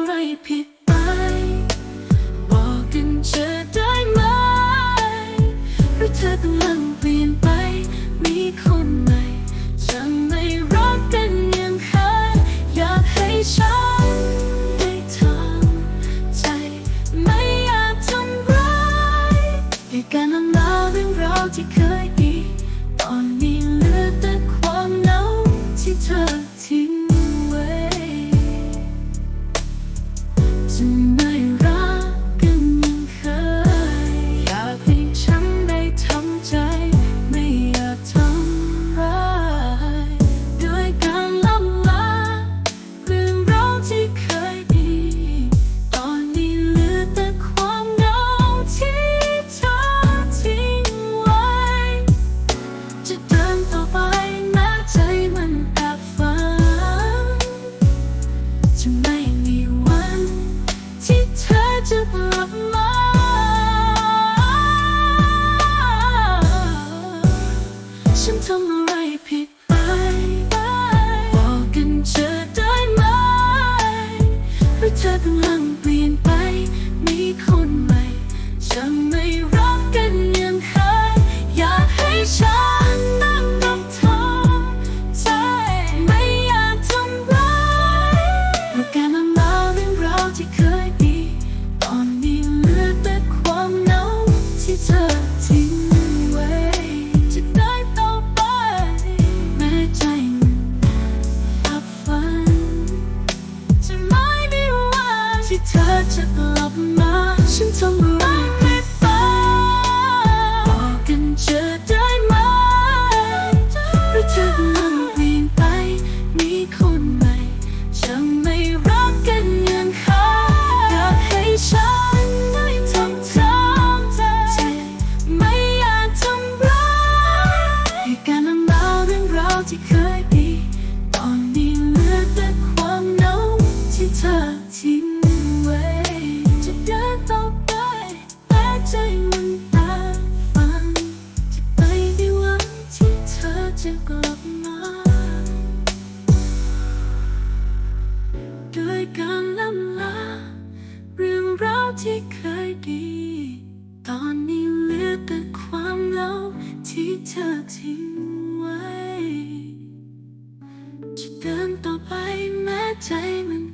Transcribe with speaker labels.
Speaker 1: อะไรผิดไป บอกกันเธอได้ไหมรู้เธอกำลังเปลี่ยนไป มีคนใหม่จะไม่รักกันยังเคยอยากให้ฉันได้ทำใจ ไม่อยากทำร้ายให้การนำลาเรื่องราวที่เคยดี ตอนนี้เหลือแต่ความเหงาที่เธอ see บอกกันเธอได้ไหมว่าเธอกำลังเปลี่ยนไป มีคนใหม่จำ ที่เธอจะกลับมา ฉันทำอะไร การล่ำลา เรื่องราวที่เคยดี ตอนนี้เหลือแต่ความเหงาที่เธอทิ้งไว้ จะเดินต่อไปแม้ใจมัน